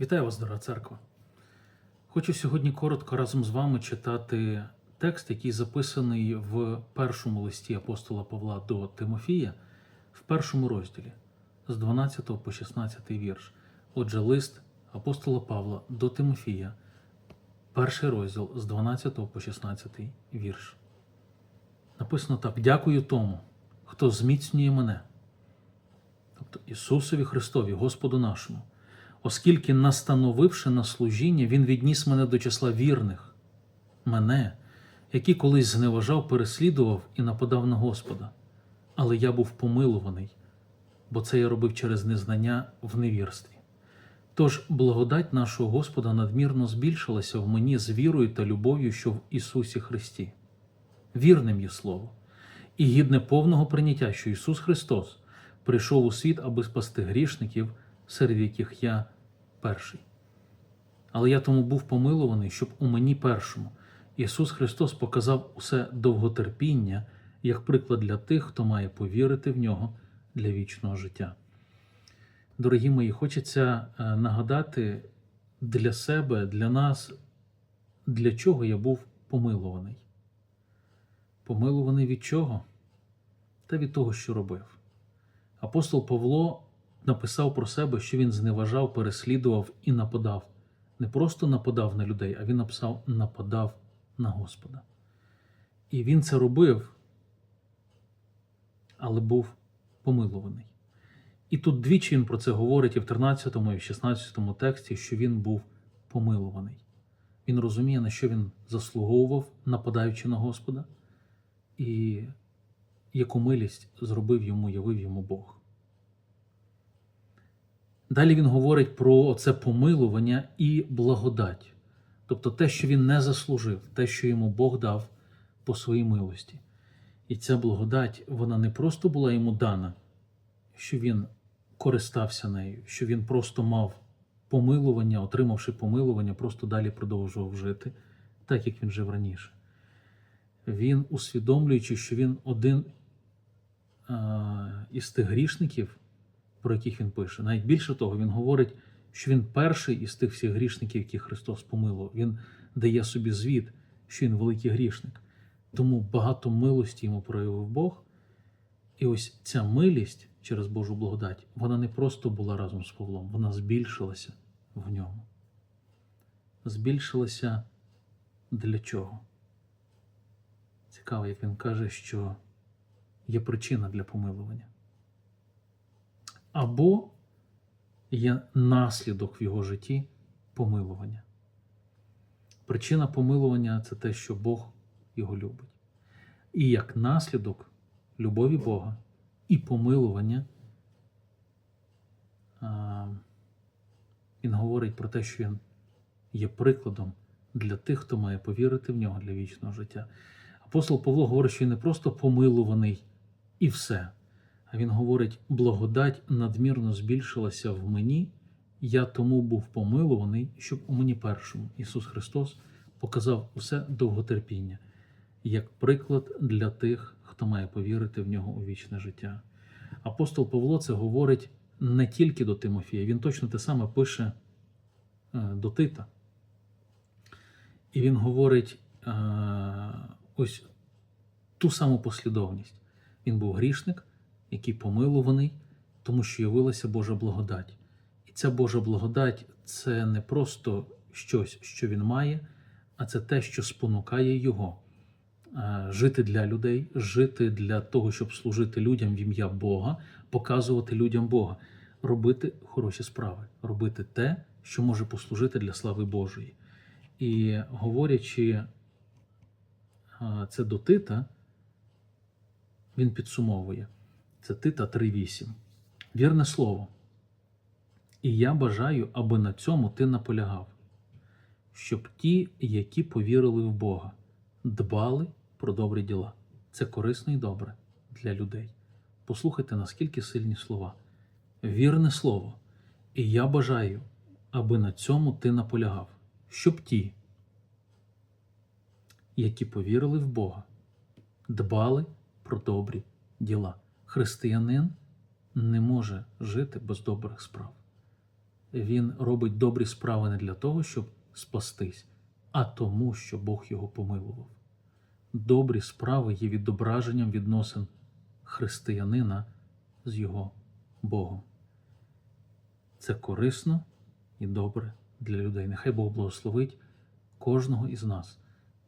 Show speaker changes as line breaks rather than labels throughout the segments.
Вітаю вас, дорога церква. Хочу сьогодні коротко разом з вами читати текст, який записаний в першому листі апостола Павла до Тимофія, в першому розділі з 12 по 16 вірш. Отже, лист апостола Павла до Тимофія, перший розділ з 12 по 16 вірш. Написано так: Дякую тому, хто зміцнює мене, тобто Ісусові Христові, Господу нашому оскільки, настановивши на служіння, він відніс мене до числа вірних, мене, який колись зневажав, переслідував і нападав на Господа. Але я був помилуваний, бо це я робив через незнання в невірстві. Тож благодать нашого Господа надмірно збільшилася в мені з вірою та любов'ю, що в Ісусі Христі. Вірним є Слово, і гідне повного прийняття, що Ісус Христос прийшов у світ, аби спасти грішників, серед яких я перший. Але я тому був помилуваний, щоб у мені першому Ісус Христос показав усе довготерпіння як приклад для тих, хто має повірити в нього для вічного життя. Дорогі мої, хочеться е, нагадати для себе, для нас, для чого я був помилуваний. Помилуваний від чого? Та від того, що робив. Апостол Павло написав про себе, що він зневажав, переслідував і нападав. Не просто нападав на людей, а він написав нападав на Господа. І він це робив, але був помилуваний. І тут двічі він про це говорить і в 13 і в 16 тексті, що він був помилуваний. Він розуміє, на що він заслуговував, нападаючи на Господа, і яку милість зробив йому, явив йому Бог. Далі він говорить про це помилування і благодать, тобто те, що він не заслужив, те, що йому Бог дав по своїй милості. І ця благодать, вона не просто була йому дана, що він користався нею, що він просто мав помилування, отримавши помилування, просто далі продовжував жити, так як він жив раніше. Він, усвідомлюючи, що він один а, із тих грішників, про яких він пише. Навіть більше того, він говорить, що він перший із тих всіх грішників, які Христос помилував. Він дає собі звіт, що він великий грішник. Тому багато милості йому проявив Бог. І ось ця милість через Божу благодать, вона не просто була разом з Павлом, вона збільшилася в ньому. Збільшилася для чого? Цікаво, як він каже, що є причина для помилування або є наслідок в його житті помилування. Причина помилування це те, що Бог його любить. І як наслідок любові Бога і помилування, він говорить про те, що він є прикладом для тих, хто має повірити в нього для вічного життя. Апостол Павло говорить, що він не просто помилуваний і все. Він говорить: благодать надмірно збільшилася в мені, я тому був помилуваний, щоб у мені першому Ісус Христос показав усе довготерпіння, як приклад для тих, хто має повірити в нього у вічне життя. Апостол Павло це говорить не тільки до Тимофія, він точно те саме пише е, до Тита. І він говорить е, ось ту саму послідовність. Він був грішник який помилуваний, тому що явилася Божа благодать. І ця Божа благодать це не просто щось, що він має, а це те, що спонукає його жити для людей, жити для того, щоб служити людям в ім'я Бога, показувати людям Бога, робити хороші справи, робити те, що може послужити для слави Божої. І говорячи це до Тита, він підсумовує. Це Тита 3.8. Вірне слово. І я бажаю, аби на цьому ти наполягав, щоб ті, які повірили в Бога, дбали про добрі діла. Це корисно і добре для людей. Послухайте, наскільки сильні слова. Вірне слово. І я бажаю, аби на цьому ти наполягав, щоб ті, які повірили в Бога, дбали про добрі діла християнин не може жити без добрих справ. він робить добрі справи не для того, щоб спастись, а тому, що Бог його помилував. Добрі справи є відображенням відносин християнина з його Богом. Це корисно і добре для людей. Нехай Бог благословить кожного із нас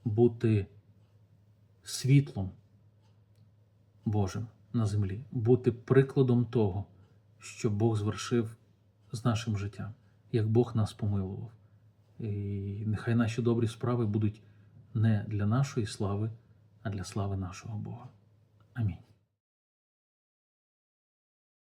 бути світлом Божим на землі, бути прикладом того, що Бог звершив з нашим життям, як Бог нас помилував. І нехай наші добрі справи будуть не для нашої слави, а для слави нашого Бога. Амінь.